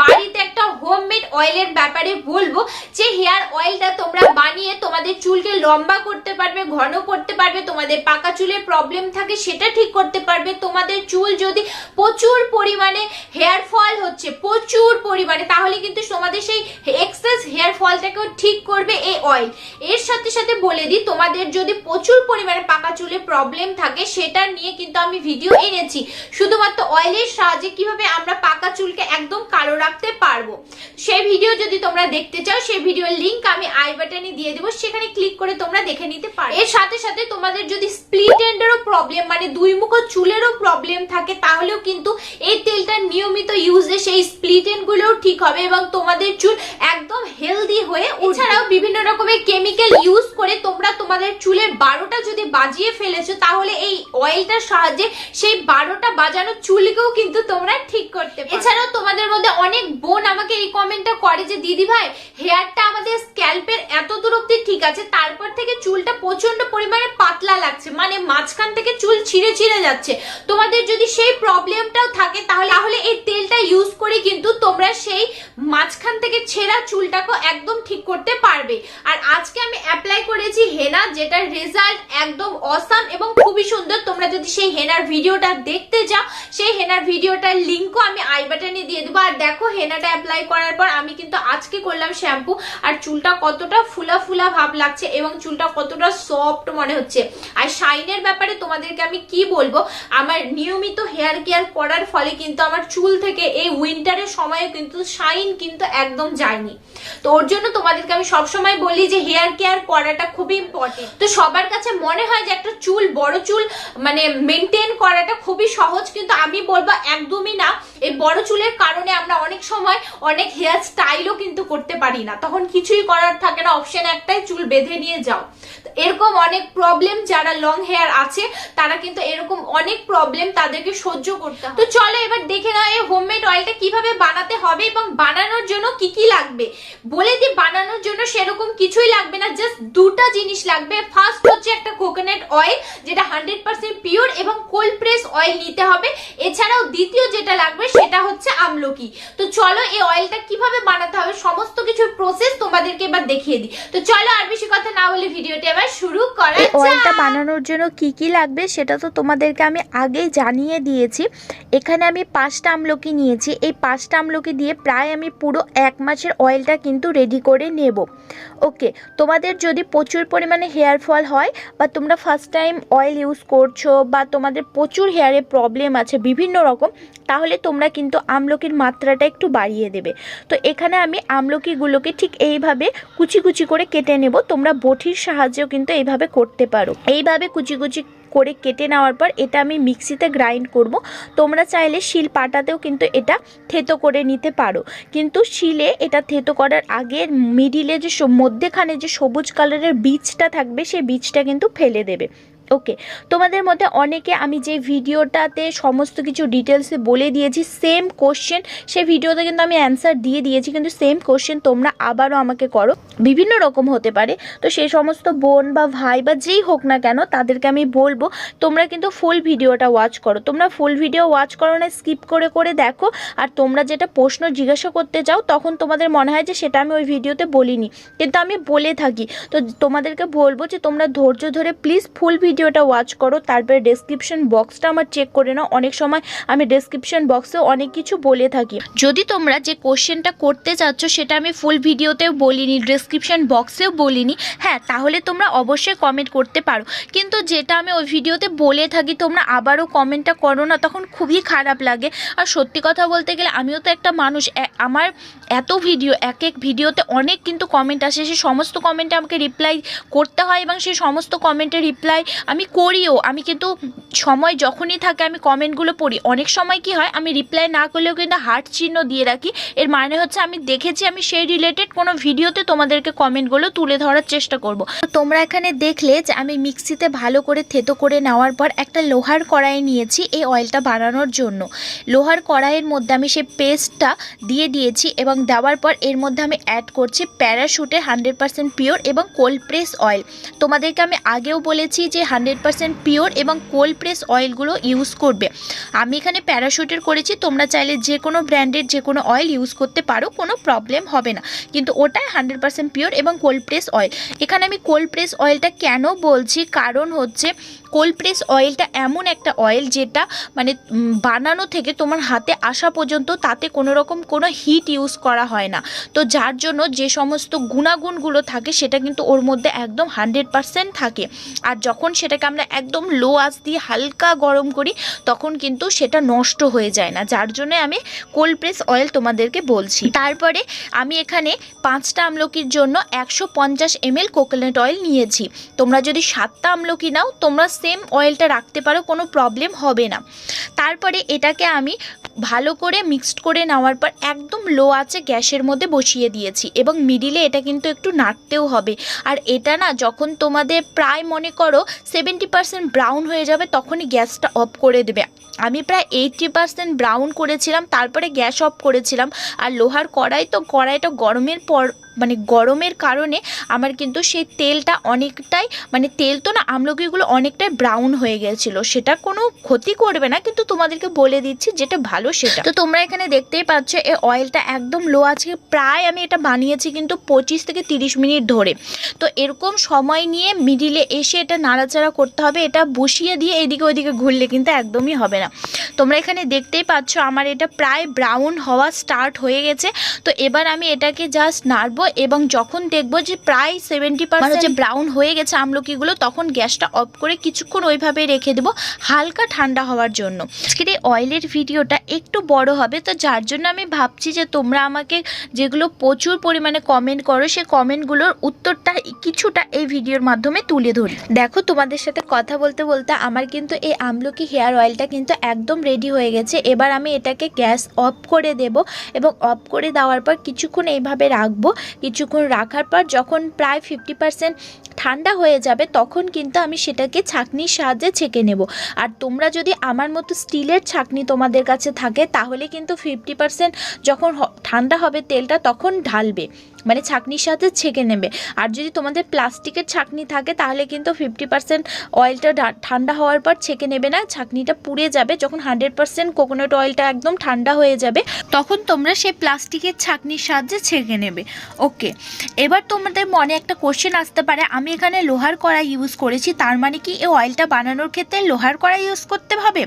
বাড়িতে একটা হোমমেড অয়েলের ব্যাপারে বলব। যে হেয়ার অয়েলটা তোমরা বানিয়ে তোমাদের চুলকে লম্বা করতে পারবে, ঘন করতে পারবে, তোমাদের পাকা চুলের প্রবলেম থাকে সেটা ঠিক করতে পারবে। তোমাদের চুল যদি প্রচুর পরিমাণে হেয়ার ফল হচ্ছে, প্রচুর পরিমাণে, তাহলে কিন্তু তোমাদের সেই এক্সেস হেয়ার ফলটাকেও ঠিক করবে এই অয়েল এর সাথে সাথে বলে দিই, তোমাদের যদি প্রচুর পরিমাণে পাকা চুলে প্রবলেম থাকে, সেটা নিয়ে কিন্তু আমি ভিডিও এনেছি। শুধুমাত্র অয়েলের সাহায্যে কীভাবে আমরা পাকা চুলকে একদম কালো রাখতে পারব। সেই ভিডিও যদি তোমরা দেখতে চাও, সেই ভিডিওর লিংক আমি আই বাটনে দিয়ে দেবো। সেখানে ক্লিক করে তোমরা দেখে নিতে পারো। এর সাথে সাথে তোমাদের যদি স্প্লিট এন্ডেরও প্রবলেম মানে দুই মুখ চুলেরও প্রবলেম থাকে, তাহলেও কিন্তু এই তেলটা নিয়মিত ইউজে সেই স্প্লিট এন্ড গুলোও ঠিক হবে এবং তোমাদের চুল একদম হেলদি হয়ে এছাড়াও বিভিন্ন রকমের কেমিক্যাল ইউজ করে তোমরা তোমাদের চুলের বারোটা যদি বাজিয়ে ফেলেছো, তাহলে এই অয়েলটার সাহায্যে সেই বারোটা বাজানো চুলকেও কিন্তু তোমরা ঠিক করতে এছাড়াও তোমাদের মধ্যে অনেক বোন আমাকে এই কমেন্টটা করে যে, দিদি ভাই হেয়ারটা আমাদের স্ক্যাল্পের এত দূর অব্দি ঠিক আছে, তারপর থেকে চুলটা প্রচণ্ড পরিমাণে পাতলা লাগছে মানে মাঝখান থেকে চুল ছিঁড়ে ছিঁড়ে যাচ্ছে। তোমাদের যদি সেই প্রবলেমটাও থাকে, তাহলে তাহলে এই তেলটা ইউজ করে কিন্তু তোমরা সেই মাঝখান থেকে ছেঁড়া চুলটাকে একদম ঠিক করতে পারবে। আর আজকে আমি অ্যাপ্লাই করেছি হেনা, যেটার রেজাল্ট একদম অসাম এবং খুবই সুন্দর। তোমরা যদি সেই হেনার ভিডিওটা দেখতে যাও সেই হেনার ভিডিওটার লিঙ্কও আমি আই বাটনে দিয়ে দেবো আর দেখো হেনাটা অ্যাপ্লাই করার পর আমি কিন্তু আজকে করলাম শ্যাম্পু আর চুলটা কতটা ফুলা ফুলা ভাব লাগছে এবং চুলটা কতটা সফট মনে হচ্ছে। আর শাইনের ব্যাপারে তোমাদেরকে আমি কি বলব? আমার নিয়মিত হেয়ার কেয়ার করার ফলে কিন্তু আমার চুল থেকে এই উইন্টারের সময় কিন্তু শাইন কিন্তু একদম যায়নি। তো ওর জন্য তোমাদেরকে আমি সবসময় বলি যে হেয়ার কেয়ার করাটা খুবই ইম্পর্টেন্ট তো সবার কাছে মনে হয় যে একটা চুল, বড় চুল মানে মেনটেন করাটা খুবই সহজ, কিন্তু আমি বলব একদমই না। এই বড় চুলের কারণে আমরা অনেক সময় অনেক হেয়ার স্টাইলও কিন্তু করতে পারি না। তখন কিছুই করার থাকে না, অপশন একটাই চুল বেঁধে নিয়ে যাও। এরকম অনেক প্রবলেম যারা লং হেয়ার আছে, তারা কিন্তু এরকম অনেক প্রবলেম তাদেরকে সহ্য করতে তো চলো এবার দেখে নাও এই হোমমেড অয়েলটা কীভাবে বানাতে হবে এবং বানানোর জন্য কি কি লাগবে। বলে দি বানানোর জন্য সেরকম কিছুই লাগবে না জাস্ট দুটা জিনিস লাগবে। ফার্স্ট হচ্ছে একটা কোকোনাট অয়েল যেটা হান্ড্রেড পার্সেন্ট পিওর এবং কোল্ড প্রেস অয়েল নিতে হবে। এছাড়াও দ্বিতীয় যেটা লাগবে সেটা হচ্ছে আমলকি তো চলো এই অয়েলটা কীভাবে বানাতে হবে সমস্ত কিছুর প্রসেস তোমাদেরকে এবার দেখিয়ে দিই। তো চলো আর বেশি কথা না বলে ভিডিওটা এবার শুরু করা অয়েলটা বানানোর জন্য কি কি লাগবে সেটা তো তোমাদেরকে আমি আগেই জানিয়ে দিয়েছি। এখানে আমি পাঁচটা আমলকি নিয়েছি। এই পাঁচটা আমলকি দিয়ে প্রায় আমি পুরো এক মাসের অয়েলটা কিন্তু রেডি করে নেব। ওকে তোমাদের যদি প্রচুর পরিমাণে হেয়ার ফল হয় বা তোমরা ফার্স্ট টাইম অয়েল ইউজ করছ বা তোমাদের প্রচুর হেয়ারে প্রবলেম আছে বিভিন্ন রকম তাহলে তোমরা কিন্তু আমলকির মাত্রাটা একটু বাড়িয়ে দেবে। তো এখানে আমি আমলকিগুলোকে ঠিক এইভাবে কুচি কুচি করে কেটে নেব। তোমরা বটির সাহায্যেও কিন্তু এইভাবে করতে পারো। এইভাবে কুচি কুচি করে কেটে নেওয়ার পর এটা আমি মিক্সিতে গ্রাইন্ড করব। তোমরা চাইলে শিল পাটাতেও কিন্তু এটা থেতো করে নিতে পারো। কিন্তু শিলে এটা থেতো করার আগে মিডিলে যে মধ্যেখানে যে সবুজ কালারের বীজটা থাকবে সেই বীজটা কিন্তু ফেলে দেবে। ওকে তোমাদের মধ্যে অনেকে আমি যে ভিডিওটাতে সমস্ত কিছু ডিটেলসে বলে দিয়েছি সেম কোশ্চেন সেই ভিডিওতে কিন্তু আমি অ্যান্সার দিয়ে দিয়েছি, কিন্তু সেম কোশ্চেন তোমরা আবারও আমাকে করো। বিভিন্ন রকম হতে পারে, তো সেই সমস্ত বোন বা ভাই বা যেই হোক না কেন, তাদেরকে আমি বলব, তোমরা কিন্তু ফুল ভিডিওটা ওয়াচ করো। তোমরা ফুল ভিডিও ওয়াচ করো না স্কিপ করে করে দেখো, আর তোমরা যেটা প্রশ্ন জিজ্ঞাসা করতে চাও, তখন তোমাদের মনে হয় যে সেটা আমি ওই ভিডিওতে বলিনি। কিন্তু আমি বলে থাকি, তো তোমাদেরকে বলব যে তোমরা ধৈর্য ধরে প্লিজ ফুল ভিডিওটা ওয়াচ করো, তারপরে ডেসক্রিপশন বক্সটা আমার চেক করে নাও। অনেক সময় আমি ডেসক্রিপশন বক্সে অনেক কিছু বলে থাকি। যদি তোমরা যে কোশ্চেনটা করতে চাচ্ছ সেটা আমি ফুল ভিডিওতেও বলিনি ডেসক্রিপশন বক্সেও বলিনি হ্যাঁ তাহলে তোমরা অবশ্যই কমেন্ট করতে পারো। কিন্তু যেটা আমি ওই ভিডিওতে বলে থাকি, তোমরা আবারও কমেন্টটা করো না, তখন খুবই খারাপ লাগে। আর সত্যি কথা বলতে গেলে, আমিও তো একটা মানুষ আমার এত ভিডিও এক এক ভিডিওতে অনেক কিন্তু কমেন্ট আসে সেই সমস্ত কমেন্টে আমাকে রিপ্লাই করতে হয় এবং সেই সমস্ত কমেন্টে রিপ্লাই আমি করিও, আমি কিন্তু সময় যখনই থাকে আমি কমেন্টগুলো পড়ি। অনেক সময় কি হয়, আমি রিপ্লাই না করলেও কিন্তু হার্ট চিহ্ন দিয়ে রাখি। এর মানে হচ্ছে আমি দেখেছি আমি সেই রিলেটেড কোনো ভিডিওতে তোমাদেরকে কমেন্টগুলো তুলে ধরার চেষ্টা করব। তোমরা এখানে দেখলে যে আমি মিক্সিতে ভালো করে থেতো করে নেওয়ার পর একটা লোহার কড়াই নিয়েছি এই অয়েলটা বানানোর জন্য। লোহার কড়াইয়ের মধ্যে আমি সেই পেস্টটা দিয়ে দিয়েছি এবং দেওয়ার পর এর মধ্যে আমি অ্যাড করছি প্যারাশুটের হান্ড্রেড পার্সেন্ট পিওর এবং কোল্ড প্রেস অয়েল তোমাদেরকে আমি আগেও বলেছি যে হান্ড্রেড পারসেন্ট পিওর এবং কোল্ড প্রেস অয়েলগুলো ইউজ করবে। আমি এখানে প্যারাশুটের করেছি, তোমরা চাইলে যে কোনো ব্র্যান্ডের যে কোনো অয়েল ইউজ করতে পারো, কোনো প্রবলেম হবে না। কিন্তু ওটাই হান্ড্রেড পারসেন্ট পিওর এবং কোল্ড প্রেস অয়েল। এখানে আমি কোল্ড প্রেস অয়েলটা কেন বলছি? কারণ হচ্ছে কোল্ড প্রেস অয়েলটা এমন একটা অয়েল যেটা মানে বানানো থেকে তোমার হাতে আসা পর্যন্ত তাতে কোনো রকম কোনো হিট ইউজ করা হয় না। তো যার জন্য যে সমস্ত গুণাগুণগুলো থাকে সেটা কিন্তু ওর মধ্যে একদম হান্ড্রেড পারসেন্ট থাকে। আর যখন সেটাকে আমরা একদম লো আঁচ দিয়ে হালকা গরম করি, তখন কিন্তু সেটা নষ্ট হয়ে যায় না। যার জন্য আমি কোল্ড প্রেস অয়েল তোমাদেরকে বলছি। তারপরে আমি এখানে পাঁচটা আমলকির জন্য একশো পঞ্চাশ এমএল কোকোনাট অয়েল নিয়েছি। তোমরা যদি সাতটা আমলকি নাও, তোমরা সেম অয়েলটা রাখতে পারো, কোনো প্রবলেম হবে না। তারপরে এটাকে আমি ভালো করে মিক্সড করে নেওয়ার পর একদম লো আছে গ্যাসের মধ্যে বসিয়ে দিয়েছি এবং মিডিলে এটা কিন্তু একটু নাড়তেও হবে। আর এটা না যখন তোমাদের প্রায় মনে করো সেভেন্টি পার্সেন্ট ব্রাউন হয়ে যাবে তখনই গ্যাসটা অফ করে দেবে। আমি প্রায় এইটটি পার্সেন্ট ব্রাউন করেছিলাম, তারপরে গ্যাস অফ করেছিলাম। আর লোহার কড়াই তো, কড়াইটা গরমের পর মানে গরমের কারণে আমার কিন্তু সেই তেলটা অনেকটাই মানে তেল তো না, আমলকিগুলো অনেকটাই ব্রাউন হয়ে গেছিল। সেটা কোনো ক্ষতি করবে না, কিন্তু তোমাদেরকে বলে দিচ্ছি যেটা ভালো সেটা। তো তোমরা এখানে দেখতেই পাচ্ছ এই অয়েলটা একদম লো আছে, প্রায় আমি এটা বানিয়েছি কিন্তু পঁচিশ থেকে তিরিশ মিনিট ধরে। তো এরকম সময় নিয়ে মিডিলে এসে এটা নাড়াচাড়া করতে হবে, এটা বসিয়ে দিয়ে এদিকে ওইদিকে ঘুরলে কিন্তু একদমই হবে না। তোমরা এখানে দেখতেই পাচ্ছ, আমার এটা প্রায় ব্রাউন হওয়া স্টার্ট হয়ে গেছে। তো এবার আমি এটাকে জাস্ট নাড়বো এবং যখন দেখব যে প্রায় সেভেন্টি পার্সেন্ট যে ব্রাউন হয়ে গেছে আমলকিগুলো তখন গ্যাসটা অফ করে কিছুক্ষণ ওইভাবে রেখে দেবো হালকা ঠান্ডা হওয়ার জন্য। আজকের এই অয়েলের ভিডিওটা একটু বড় হবে তো যার জন্য আমি ভাবছি যে তোমরা আমাকে যেগুলো প্রচুর পরিমাণে কমেন্ট করো সেই কমেন্টগুলোর উত্তরটা কিছুটা এই ভিডিওর মাধ্যমে তুলে ধরি। দেখো তোমাদের সাথে কথা বলতে বলতে আমার কিন্তু এই আমলকি হেয়ার অয়েলটা কিন্তু একদম রেডি হয়ে গেছে। এবার আমি এটাকে গ্যাস অফ করে দেব এবং অফ করে দেওয়ার পর কিছুক্ষণ এইভাবে রাখব। কিছুক্ষণ রাখার পর যখন প্রায় ফিফটি পার্সেন্ট ঠান্ডা হয়ে যাবে, তখন কিন্তু আমি সেটাকে ছাঁকনির সাহায্যে ছেঁকে নেব। আর তোমরা যদি আমার মতো স্টিলের ছাঁকনি তোমাদের কাছে থাকে, তাহলে কিন্তু ফিফটি পার্সেন্ট যখন ঠান্ডা হবে তেলটা তখন ঢালবে মানে ছাঁকনির সাথে ছেঁকে নেবে। আর যদি তোমাদের প্লাস্টিকের ছাঁকনি থাকে, তাহলে কিন্তু ফিফটি পার্সেন্ট অয়েলটা ঠান্ডা হওয়ার পর ছেঁকে নেবে না, ছাঁকনিটা পুড়ে যাবে, যখন হান্ড্রেড পার্সেন্ট কোকোনাট অয়েলটা একদম ঠান্ডা হয়ে যাবে, তখন তোমরা সেই প্লাস্টিকের ছাঁকনির সাহায্যে ছেঁকে নেবে। ওকে এবার তোমাদের মনে একটা কোশ্চেন আসতে পারে, আমি এখানে লোহার কড়াই ইউজ করেছি, তার মানে কি এই অয়েলটা বানানোর ক্ষেত্রে লোহার কড়াই ইউজ করতে হবে?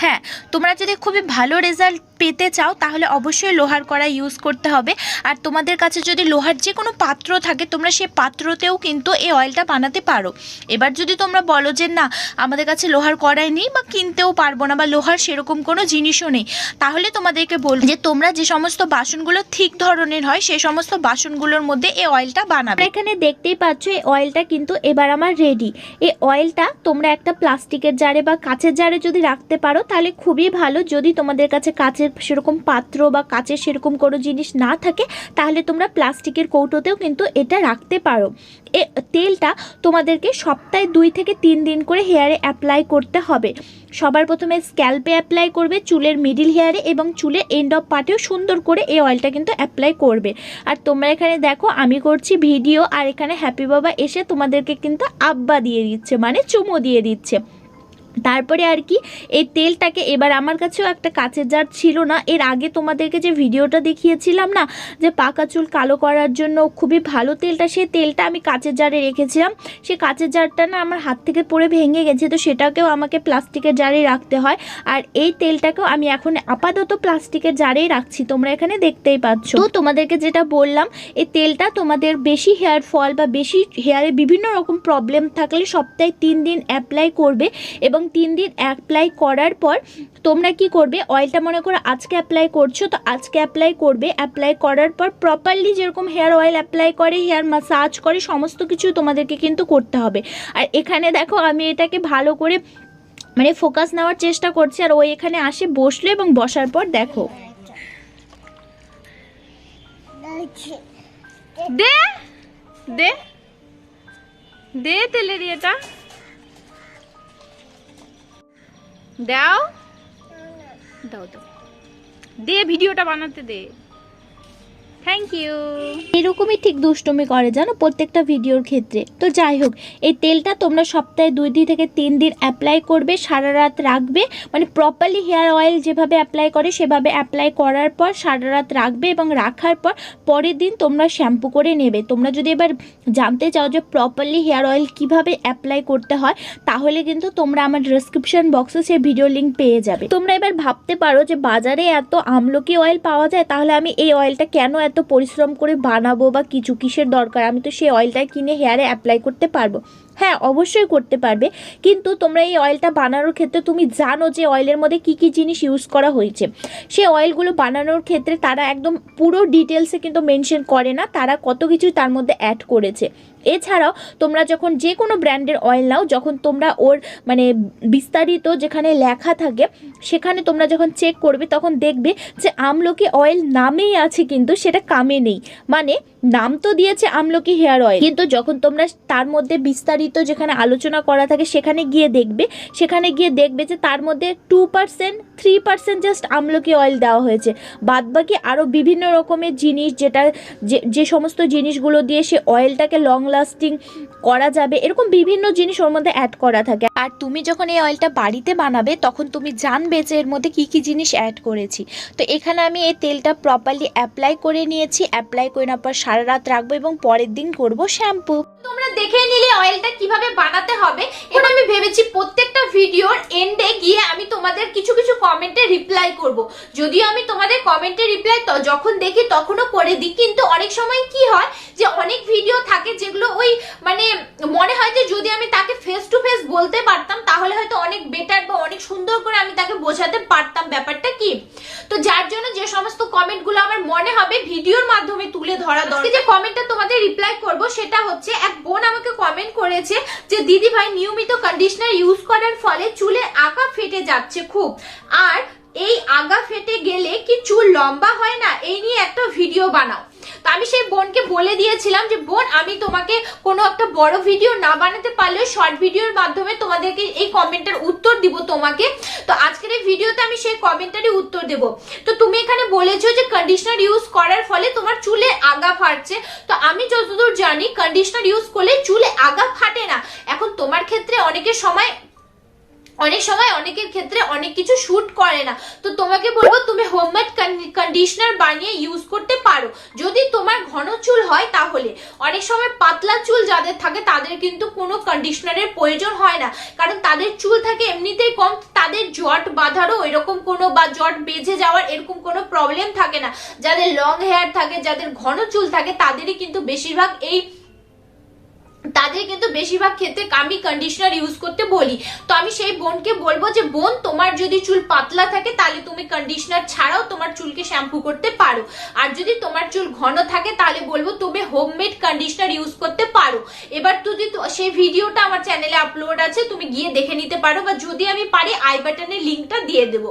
হ্যাঁ তোমরা যদি খুবই ভালো রেজাল্ট পেতে চাও, তাহলে অবশ্যই লোহার কড়াই ইউজ করতে হবে। আর তোমাদের কাছে যদি লোহার যে কোনো পাত্র থাকে, তোমরা সেই পাত্রতেও কিন্তু এই অয়েলটা বানাতে পারো। এবার যদি তোমরা বলো যে, না, আমাদের কাছে লোহার কড়াই নেই বা কিনতেও পারব না বা লোহার সেরকম কোনো জিনিসও নেই, তাহলে তোমাদেরকে বলব যে, তোমরা যে সমস্ত বাসনগুলো ঠিক ধরনের হয় সেই সমস্ত বাসনগুলোর মধ্যে এই অয়েলটা বানাবে। এখানে দেখতেই পাচ্ছ, এই অয়েলটা কিন্তু এবার আমার রেডি এই অয়েলটা তোমরা একটা প্লাস্টিকের জারে বা কাচের জারে যদি রাখতে পারো, তাহলে খুবই ভালো। যদি তোমাদের কাছে কাচের সেরকম পাত্র বা কাচের সেরকম কোনো জিনিস না থাকে, তাহলে তোমরা প্লাস্টিকের কৌটোতেও কিন্তু এটা রাখতে পারো। এ, তেলটা তোমাদেরকে সপ্তাহে দুই থেকে তিন দিন করে হেয়ারে অ্যাপ্লাই করতে হবে। সবার প্রথমে স্ক্যাল্পে অ্যাপ্লাই করবে, চুলের মিডিল হেয়ারে এবং চুলের এন্ড অফ পার্টেও সুন্দর করে এই অয়েলটা কিন্তু অ্যাপ্লাই করবে। আর তোমরা এখানে দেখো, আমি করছি ভিডিও, আর এখানে হ্যাপি বাবা এসে তোমাদেরকে কিন্তু আব্বা দিয়ে দিচ্ছে মানে চুমো দিয়ে দিচ্ছে। তারপরে আর কি, এই তেলটাকে এবার আমার কাছেও একটা কাচের জার ছিল না। এর আগে তোমাদেরকে যে ভিডিওটা দেখিয়েছিলাম না, যে পাকা চুল কালো করার জন্য খুবই ভালো তেলটা, সেই তেলটা আমি কাচের জারে রেখেছিলাম। সেই কাচের জারটা না আমার হাত থেকে পড়ে ভেঙে গেছে, তো সেটাকেও আমাকে প্লাস্টিকের জারে রাখতে হয়। আর এই তেলটাকেও আমি এখন আপাতত প্লাস্টিকের জারেই রাখছি, তোমরা এখানে দেখতেই পাচ্ছ। তো তোমাদেরকে যেটা বললাম, এই তেলটা তোমাদের বেশি হেয়ার ফল বা বেশি হেয়ারে বিভিন্ন রকম প্রবলেম থাকলে সপ্তাহে তিন দিন অ্যাপ্লাই করবে এবং তিন দিন অ্যাপ্লাই করার পর তোমরা কি করবে? অয়েলটা মনে করো আজকে অ্যাপ্লাই করছ, তো আজকে অ্যাপ্লাই করবে। অ্যাপ্লাই করার পর প্রপারলি যেরকম হেয়ার অয়েল অ্যাপ্লাই করে হেয়ার মাসাজ করে, সমস্ত কিছু তোমাদেরকে কিন্তু করতে হবে। আর এখানে দেখো আমি এটাকে ভালো করে মানে ফোকাস নেওয়ার চেষ্টা করছি, আর ও এখানে আসে, বসল এবং বসার পর দেখো। দে দে দে তেলের ইয়েটা। দাও। দাও দাও। দে ভিডিওটা বানাতে দে। থ্যাংক ইউ এরকমই ঠিক দুষ্টুমি করে জানো প্রত্যেকটা ভিডিওর ক্ষেত্রে। তো যাই হোক, এই তেলটা তোমরা সপ্তাহে দুই দিন থেকে তিন দিন অ্যাপ্লাই করবে, সারা রাত রাখবে। মানে প্রপারলি হেয়ার অয়েল যেভাবে অ্যাপ্লাই করে, সেভাবে অ্যাপ্লাই করার পর সারা রাত রাখবে এবং রাখার পর পরের দিন তোমরা শ্যাম্পু করে নেবে। তোমরা যদি এবার জানতে চাও যে প্রপারলি হেয়ার অয়েল কীভাবে অ্যাপ্লাই করতে হয়, তাহলে কিন্তু তোমরা আমার ডিসক্রিপশন বক্সে সেই ভিডিও লিঙ্ক পেয়ে যাবে। তোমরা এবার ভাবতে পারো যে বাজারে এত আমলকি অয়েল পাওয়া যায়, তাহলে আমি এই অয়েলটা কেন এত পরিশ্রম করে বানাবো বা কিছু কিসের দরকার? আমি তো সেই অয়েলটাই কিনে হেয়ারে অ্যাপ্লাই করতে পারব। হ্যাঁ অবশ্যই করতে পারবে। কিন্তু তোমরা এই অয়েলটা বানানোর ক্ষেত্রে তুমি জানো যে অয়েলের মধ্যে কি কি জিনিস ইউজ করা হয়েছে। সেই অয়েলগুলো বানানোর ক্ষেত্রে তারা একদম পুরো ডিটেলসে কিন্তু মেনশন করে না, তারা কত কিছু তার মধ্যে অ্যাড করেছে। এছাড়াও তোমরা যখন যে কোনো ব্র্যান্ডের অয়েল নাও, যখন তোমরা ওর মানে বিস্তারিত যেখানে লেখা থাকে, সেখানে তোমরা যখন চেক করবে, তখন দেখবে যে আমলকি অয়েল নামেই আছে কিন্তু সেটা কামে নেই। মানে নাম তো দিয়েছে আমলকি হেয়ার অয়েল কিন্তু যখন তোমরা তার মধ্যে বিস্তারিত যেখানে আলোচনা করা থাকে সেখানে গিয়ে দেখবে। সেখানে গিয়ে দেখবে যে তার মধ্যে two percent three percent just আমলকি অয়েল দেওয়া হয়েছে। বাদবাকি আরও বিভিন্ন রকমের জিনিস যেটা যে সমস্ত জিনিসগুলো দিয়ে সে অয়েলটাকে লং লাস্টিং করা যাবে, এরকম বিভিন্ন জিনিস ওর মধ্যে অ্যাড করা থাকে। আর তুমি যখন এই অয়েলটা বাড়িতে বানাবে, তখন তুমি জানবে যে এর মধ্যে কী কী জিনিস অ্যাড করেছি। তো এখানে আমি এই তেলটা প্রপারলি অ্যাপ্লাই করে নিয়েছি অ্যাপ্লাই করে নেওয়ার পর সারা রাত রাখব এবং পরের দিন করব শ্যাম্পু তোমরা দেখে নিলে অয়েলটা কীভাবে বানাতে হবে। এবার আমি ভেবেছি প্রত্যেকটা ভিডিওর এন্ডে গিয়ে আমি তোমাদের কিছু কিছু কমেন্টে রিপ্লাই করব। যদিও আমি তোমাদের কমেন্টে রিপ্লাই যখন দেখি তখনও করে দিই। কিন্তু অনেক সময় কি হয় যে অনেক ভিডিও থাকে যেগুলো ওই মানে মনে হয় যে যদি আমি তাকে ফেস টু ফেস বলতে পারতাম তাহলে হয়তো অনেক বেটার বা অনেক সুন্দর করে আমি তাকে বোঝাতে পারতাম ব্যাপারটা কি। তো যার জন্য যে সমস্ত কমেন্টগুলো আমার মনে হবে ভিডিওর মাধ্যমে তুলে ধরা দরকার। যে কমেন্টটা তোমাদের রিপ্লাই করব সেটা হচ্ছে এক বোন আমাকে কমেন্ট করেছে যে দিদি ভাই নিয়মিত কন্ডিশনার ইউজ করার ফলে চুলে আঁকা ফেটে যাচ্ছে খুব। আর এই আগা ফেটে গেলে কি চুল লম্বা হয় না, এই নিয়ে একটা ভিডিও বানাও। তো আমি সেই বোনকে বলে দিয়েছিলাম যে, বোন, আমি তোমাকে কোনো একটা বড় ভিডিও না বানাতে পারলেও শর্ট ভিডিওর মাধ্যমে তোমাদেরকে এই কমেন্টের উত্তর দিব তোমাকে। তো আজকের এই ভিডিওতে আমি সেই কমেন্টারই উত্তর দেব। তো তুমি এখানে বলেছ যে কন্ডিশনার ইউজ করার ফলে তোমার চুলে আগা ফাটছে। তো আমি যতদূর জানি কন্ডিশনার ইউজ করলে চুলে আগা ফাটে না। এখন তোমার ক্ষেত্রে অনেকের সময় অনেক সময় অনেকের ক্ষেত্রে অনেক কিছু শুট করে না। তো তোমাকে বলব, তুমি হোমমেড কন্ডিশনার বানিয়ে ইউজ করতে পারো। যদি তোমার ঘন চুল হয় তাহলে। অনেক সময় পাতলা চুল যাদের থাকে, তাদের কিন্তু কোনো কন্ডিশনারের প্রয়োজন হয় না। কারণ তাদের চুল থাকে এমনিতেই কম, তাদের জট বাঁধারও এরকম কোনো বা জট বেজে যাওয়ার এরকম কোনো প্রবলেম থাকে না। যাদের লং হেয়ার থাকে, যাদের ঘন চুল থাকে, তাদেরই কিন্তু বেশিরভাগ এই তাদের কিন্তু বেশিরভাগ ক্ষেত্রে আমি কন্ডিশনার ইউজ করতে বলি। তো আমি সেই বোনকে বলব যে, বোন, তোমার যদি চুল পাতলা থাকে, তাহলে তুমি কন্ডিশনার ছাড়াও তোমার চুলকে শ্যাম্পু করতে পারো। আর যদি তোমার চুল ঘন থাকে, তাহলে বলব তুমি হোমমেড কন্ডিশনার ইউজ করতে পারো। এবার যদি সেই ভিডিওটা আমার চ্যানেলে আপলোড আছে, তুমি গিয়ে দেখে নিতে পারো বা যদি আমি পারি আই বাটনের লিঙ্কটা দিয়ে দেবো।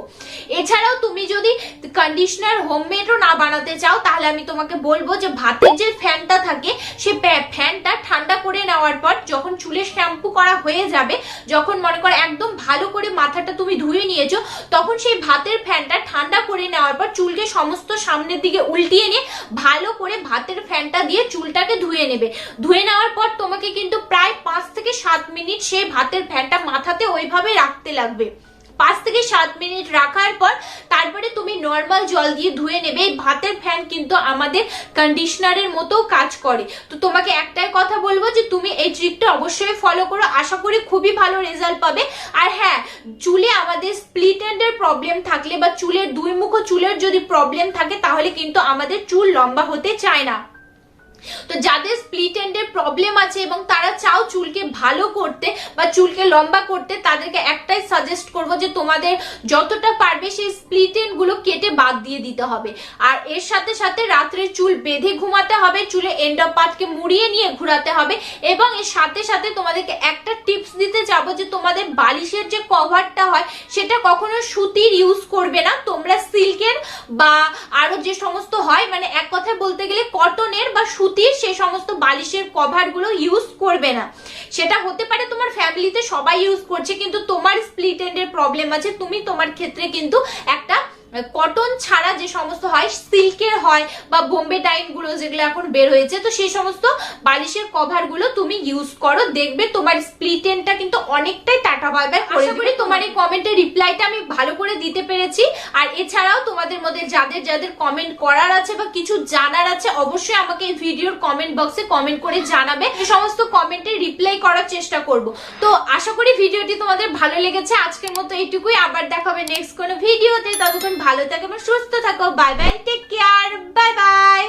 এছাড়াও তুমি যদি কন্ডিশনার হোমমেডও না বানাতে চাও, তাহলে আমি তোমাকে বলব যে, ভাতের যে ফ্যানটা থাকে, সে ফ্যানটা ঠান্ডা করে নেওয়ার পর যখন চুলে শ্যাম্পু করা হয়ে যাবে, যখন মনে করো একদম ভালো করে মাথাটা তুমি ধুয়ে নিয়েছো, তখন সেই ভাতের ফ্যানটা ঠান্ডা করে নেওয়ার পর চুলকে সমস্ত সামনের দিকে উল্টিয়ে নিয়ে ভালো করে ভাতের ফ্যানটা দিয়ে চুলটাকে ধুয়ে নেবে। ধুয়ে নেওয়ার পর তোমাকে কিন্তু প্রায় পাঁচ থেকে সাত মিনিট সেই ভাতের ফ্যানটা মাথাতে ওইভাবে রাখতে লাগবে। পাঁচ থেকে সাত মিনিট রাখার পর তারপরে তুমি নর্মাল জল দিয়ে ধুয়ে নেবে। এই ভাতের ফ্যান কিন্তু আমাদের কন্ডিশনারের মতো কাজ করে। তো তোমাকে একটাই কথা বলব যে তুমি এই ট্রিকটা অবশ্যই ফলো করো। আশা করি খুবই ভালো রেজাল্ট পাবে। আর হ্যাঁ চুলে আমাদের স্প্লিট এন্ডের প্রবলেম থাকলে বা চুলের দুই মুখো চুলের যদি প্রবলেম থাকে, তাহলে কিন্তু আমাদের চুল লম্বা হতে চায় না। তো যাদের স্প্লিট এন্ডের প্রবলেম আছে এবং তারা চাও চুলকে ভালো করতে বা চুলকে লম্বা করতে, তাদেরকে একটাই সাজেস্ট করব যে তোমাদের যতটা পারবে সেই স্প্লিট এন্ডগুলো কেটে বাদ দিয়ে দিতে হবে। আর এর সাথে সাথে রাত্রে চুল বেঁধে ঘুমাতে হবে চুলে এন্ড অফ পার্টকে মুড়িয়ে নিয়ে ঘোরাতে হবে এবং এর সাথে সাথে তোমাদেরকে একটা টিপস দিতে যাব যে তোমাদের বালিশের যে কভারটা হয়, সেটা কখনো সুতির ইউজ করবে না। তোমরা সিল্কের বা আরও যে সমস্ত হয় মানে এক কথায় বলতে গেলে কটনের বা সুতির সেই সমস্ত বালিশের কভারগুলো ইউজ করবে না। সেটা হতে পারে তোমার ফ্যামিলিতে সবাই ইউজ করছে, কিন্তু তোমার স্প্লিট এন্ডের প্রবলেম আছে। তুমি তোমার ক্ষেত্রে কিন্তু একটা কটন ছাড়া যে সমস্ত হয় সিল্কের হয় বা বোম্বে ডাইনগুলো যেগুলো এখন বের হয়েছে তো সেই সমস্ত বালিশের কভারগুলো তুমি ইউজ করো। দেখবে তোমার স্প্লিটেনটা কিন্তু অনেকটাই টাটা বাই আশা করি তোমার এই কমেন্টের রিপ্লাইটা আমি ভালো করে দিতে পেরেছি আর এছাড়াও তোমাদের মধ্যে যাদের যাদের কমেন্ট করার আছে বা কিছু জানার আছে অবশ্যই আমাকে এই ভিডিওর কমেন্ট বক্সে কমেন্ট করে জানাবে। এই সমস্ত কমেন্টে রিপ্লাই করার চেষ্টা করব। তো আশা করি ভিডিওটি তোমাদের ভালো লেগেছে। আজকের মতো এইটুকুই। আবার দেখাবে নেক্সট কোনো ভিডিওতে ততক্ষণ ভালো থাকো এবং সুস্থ থাকো। Bye bye take care bye bye